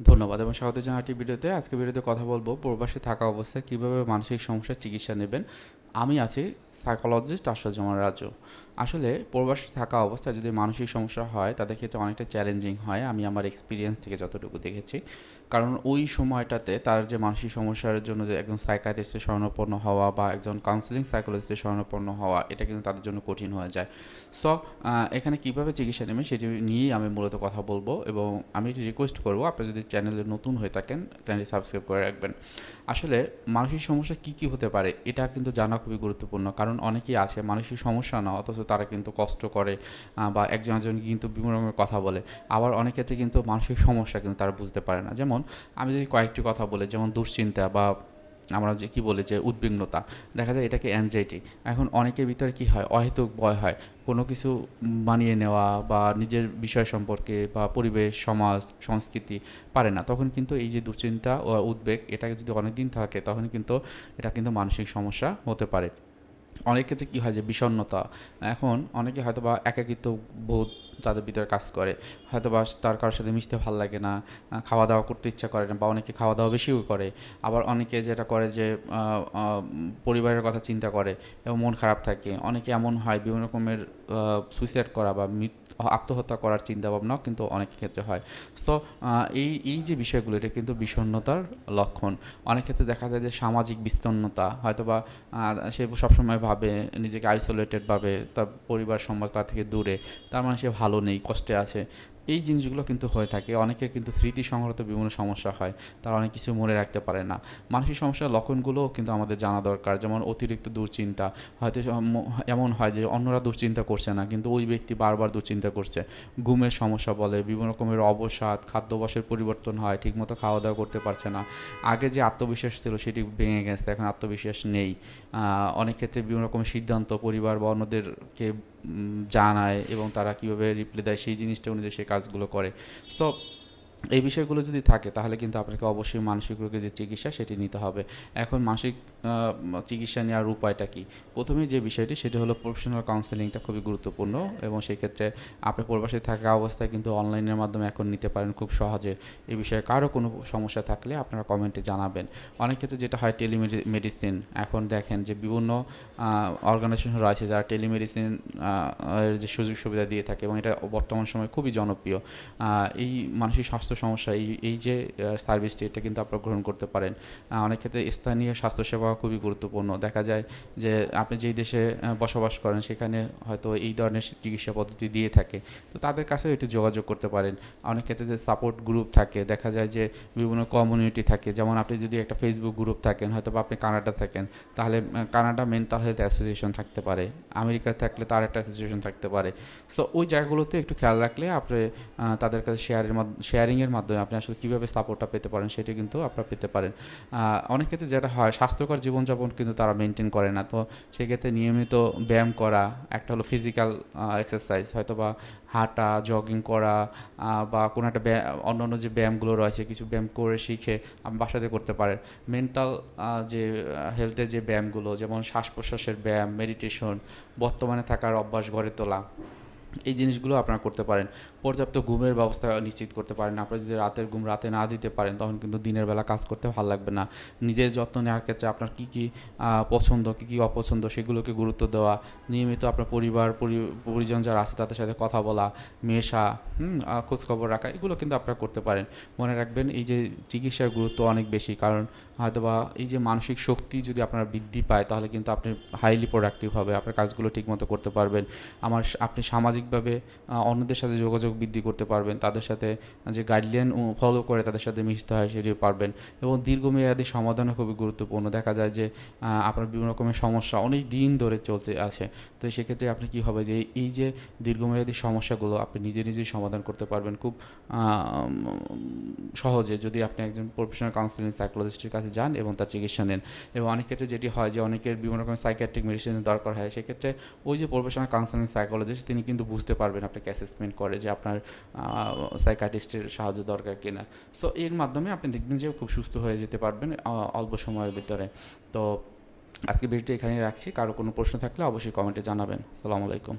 ধন্যবাদ এবং স্বাগত জানাটি ভিডিওতে। আজকে ভিডিওতে কথা বলব প্রবাসী থাকা অবস্থায় কীভাবে মানসিক সমস্যার চিকিৎসা নেবেন আমি আছি সাইকোলজিস্ট আশ্চর্যমান রাজু। আসলে প্রবাসী থাকা অবস্থায় যদি মানসিক সমস্যা হয়, তাদের ক্ষেত্রে অনেকটা চ্যালেঞ্জিং হয়। আমি আমার এক্সপিরিয়েন্স থেকে যতটুকু দেখেছি। কারণ ওই সময়টাতে তার যে মানসিক সমস্যার জন্য যে একজন সাইকাটিস্টের শরণাপন্ন হওয়া বা একজন কাউন্সিলিং সাইকোলজিস্টের শরণাপন্ন হওয়া, এটা কিন্তু তাদের জন্য কঠিন হয়ে যায়। সো এখানে কীভাবে চিকিৎসা নেবেন সেটি নিয়েই আমি মূলত কথা বলব এবং আমি এটি রিকোয়েস্ট করব। আপনি যদি চ্যানেলে নতুন হয়ে থাকেন চ্যানেলটি সাবস্ক্রাইব করে রাখবেন। আসলে মানসিক সমস্যা কী কী হতে পারে, এটা কিন্তু জানা খুবই গুরুত্বপূর্ণ। কারণ অনেকেই আছে, মানসিক সমস্যা না, অথচ তারা কিন্তু কষ্ট করে বা একজন একজন কিন্তু বিভিন্ন রকমের কথা বলে। আবার অনেক ক্ষেত্রে কিন্তু মানসিক সমস্যা কিন্তু তারা বুঝতে পারে না। যেমন, আমি যদি কয়েকটি কথা বলি, যেমন দুশ্চিন্তা বা আমরা যে কী বলি যে উদ্বিগ্নতা, দেখা যায় এটাকে অ্যাংজাইটি এখন অনেকের ভিতরে কি হয়? অহেতুক ভয় হয়। কোনো কিছু মানিয়ে নেওয়া বা নিজের বিষয় সম্পর্কে বা পরিবেশ, সমাজ, সংস্কৃতি পারে না। তখন কিন্তু এই যে দুশ্চিন্তা ও উদ্বেগ, এটাকে যদি অনেক দিন থাকে, তখন কিন্তু এটা কিন্তু মানসিক সমস্যা হতে পারে। অনেক ক্ষেত্রে কী হয় যে বিষণ্ণতা, এখন অনেকে হয়তো বা একাকিত্ব বোধ তাদের ভিতরে কাজ করে। হয়তো বা তার কারোর সাথে মিশতে ভালো লাগে না খাওয়া দাওয়া করতে ইচ্ছা করে না বা অনেকে খাওয়া দাওয়া বেশিও করে। আবার অনেকে যেটা করে যে পরিবারের কথা চিন্তা করে এবং মন খারাপ থাকে। অনেকে এমন হয় বিভিন্ন রকমের সুইসাইড করা বা আত্মহত্যা করার চিন্তা ভাবনাও কিন্তু অনেক ক্ষেত্রে হয়। সো এই এই যে বিষয়গুলো, এটা কিন্তু বিষণ্ণতার লক্ষণ। অনেক ক্ষেত্রে দেখা যায় যে সামাজিক বিস্তন্নতা হয়তো বা সে সবসময় ভাবে, নিজেকে আইসোলেটেড ভাবে, তার পরিবার, সমাজ তার থেকে দূরে। তার মানে সে ভালো নেই কষ্টে আছে। এই জিনিসগুলো কিন্তু হয়ে থাকে। অনেকের কিন্তু স্মৃতি সংক্রান্ত বিভিন্ন সমস্যা হয়। তারা অনেক কিছু মনে রাখতে পারে না। মানসিক সমস্যার লক্ষণগুলোও কিন্তু আমাদের জানা দরকার। যেমন অতিরিক্ত দুশ্চিন্তা, হয়তো এমন হয় যে অন্যরা দুশ্চিন্তা করছে না, কিন্তু ওই ব্যক্তি বারবার দুশ্চিন্তা করছে। ঘুমের সমস্যা বলে, বিভিন্ন রকমের অবসাদ, খাদ্যাভ্যাসের পরিবর্তন হয়, ঠিকমতো খাওয়া দাওয়া করতে পারছে না। আগে যে আত্মবিশ্বাস ছিল সেটি ভেঙে গেছে, এখন আত্মবিশ্বাস নেই। অনেক ক্ষেত্রে বিভিন্ন রকমের সিদ্ধান্ত পরিবার বা অন্যদেরকে জানায় এবং তারা কীভাবে রিপ্লাই দেয়, সেই জিনিসটা অনুযায়ী সে কাজগুলো করে। তো এই বিষয়গুলো যদি থাকে, তাহলে কিন্তু আপনাকে অবশ্যই মানসিক রোগের যে চিকিৎসা, সেটি নিতে হবে। এখন মানসিক চিকিৎসা নেওয়ার উপায়টা কি? প্রথমেই যে বিষয়টি, সেটি হলো প্রফেশনাল কাউন্সেলিংটা খুবই গুরুত্বপূর্ণ এবং সেই ক্ষেত্রে আপনি প্রবাসী থাকা অবস্থায় কিন্তু অনলাইনের মাধ্যমে এখন নিতে পারেন খুব সহজে। এই বিষয়ে কারও কোনো সমস্যা থাকলে আপনারা কমেন্টে জানাবেন। অনেক ক্ষেত্রে যেটা হয় টেলিমেডিসিন এখন দেখেন যে বিভিন্ন অর্গানাইজেশন রয়েছে যারা টেলিমেডিসিন যে সুযোগ সুবিধা দিয়ে থাকে এবং এটা বর্তমান সময়ে খুবই জনপ্রিয়। এই মানসিক স্বাস্থ্য সমস্যা, এই এই যে সার্ভিসটি এটা কিন্তু আপনারা গ্রহণ করতে পারেন। অনেক ক্ষেত্রে স্থানীয় স্বাস্থ্যসেবা খুবই গুরুত্বপূর্ণ। দেখা যায় যে, আপনি যেই দেশে বসবাস করেন, সেখানে হয়তো এই ধরনের চিকিৎসা পদ্ধতি দিয়ে থাকে। তো তাদের কাছেও একটু যোগাযোগ করতে পারেন। অনেক ক্ষেত্রে যে সাপোর্ট গ্রুপ থাকে, দেখা যায় যে, বিভিন্ন কমিউনিটি থাকে। যেমন আপনি যদি একটা ফেসবুক গ্রুপ থাকেন, হয়তো বা আপনি কানাডা থাকেন, তাহলে কানাডা মেন্টাল হেলথ অ্যাসোসিয়েশন থাকতে পারে। আমেরিকায় থাকলে তার একটা অ্যাসোসিয়েশন থাকতে পারে। সো ওই জায়গাগুলোতে একটু খেয়াল রাখলে আপনি তাদের কাছে শেয়ারের মাধ্যমে শেয়ারিংয়ের মাধ্যমে আপনি আসলে কীভাবে সাপোর্টটা পেতে পারেন সেটি কিন্তু আপনারা পেতে পারেন। অনেক ক্ষেত্রে যেটা হয়, স্বাস্থ্যকর জীবনযাপন কিন্তু তারা মেনটেন করে না। তো সেক্ষেত্রে নিয়মিত ব্যায়াম করা, একটা হলো ফিজিক্যাল এক্সারসাইজ হয়তো বা হাঁটা জগিং করা বা কোনো একটা অন্য অন্য যে ব্যায়ামগুলো রয়েছে, কিছু ব্যায়াম করে শিখে বাসাতে করতে পারেন। মেন্টাল যে হেলথের যে ব্যায়ামগুলো, যেমন শ্বাস প্রশ্বাসের ব্যায়াম মেডিটেশন বর্তমানে থাকার অভ্যাস গড়ে তোলা এই জিনিসগুলো আপনারা করতে পারেন। পর্যাপ্ত ঘুমের ব্যবস্থা নিশ্চিত করতে পারেন। আপনারা যদি রাতের ঘুম রাতে না দিতে পারেন, তখন কিন্তু দিনের বেলা কাজ করতে ভালো লাগবে না। নিজের যত্ন নেওয়ার ক্ষেত্রে আপনার কী কী পছন্দ, কী কী অপছন্দ সেগুলোকে গুরুত্ব দেওয়া, নিয়মিত আপনার পরিবার পরিজন যারা আছে তাদের সাথে কথা বলা, মেশা খোঁজখবর রাখা, এগুলো কিন্তু আপনারা করতে পারেন। মনে রাখবেন এই যে চিকিৎসার গুরুত্ব অনেক বেশি, কারণ হয়তোবা এই যে মানসিক শক্তি যদি আপনার বৃদ্ধি পায়, তাহলে কিন্তু আপনি হাইলি প্রোডাক্টিভ হবে, আপনার কাজগুলো ঠিকমতো করতে পারবেন। আমার, আপনি সামাজিকভাবে অন্যদের সাথে যোগাযোগ বৃদ্ধি করতে পারবেন, তাদের সাথে যে গাইডলাইন ফলো করে তাদের সাথে মিশতে হয় সেটিও পারবেন এবং দীর্ঘমেয়াদী সমাধানও খুবই গুরুত্বপূর্ণ। দেখা যায় যে আপনার বিভিন্ন রকমের সমস্যা অনেক দিন ধরে চলতে আছে, তো সেক্ষেত্রে আপনি কী হবে যে, এই যে দীর্ঘমেয়াদী সমস্যাগুলো আপনি নিজে নিজেই সমাধান করতে পারবেন খুব সহজে। যদি আপনি একজন প্রফেশনাল কাউন্সিলিং সাইকোলজিস্টের কাছে যান এবং তার চিকিৎসা নেন এবং অনেক ক্ষেত্রে যেটি হয় যে, অনেকের বিভিন্ন রকমের সাইকিয়াট্রিক মেডিসিনের দরকার হয়, সেক্ষেত্রে ওই যে প্রফেশনাল কাউন্সিলিং সাইকোলজিস্ট তিনি কিন্তু বুঝতে পারবেন আপনাকে অ্যাসেসমেন্ট করে যে আপনার সাইকাটিস্টের সাহায্য দরকার কিনা। সো এর মাধ্যমে আপনি দেখবেন যে খুব সুস্থ হয়ে যেতে পারবেন অল্প সময়ের ভিতরে। তো, আজকে ভিডিওটি এখানেই রাখছি। কারও কোনো প্রশ্ন থাকলে অবশ্যই কমেন্টে জানাবেন। সালামু আলাইকুম।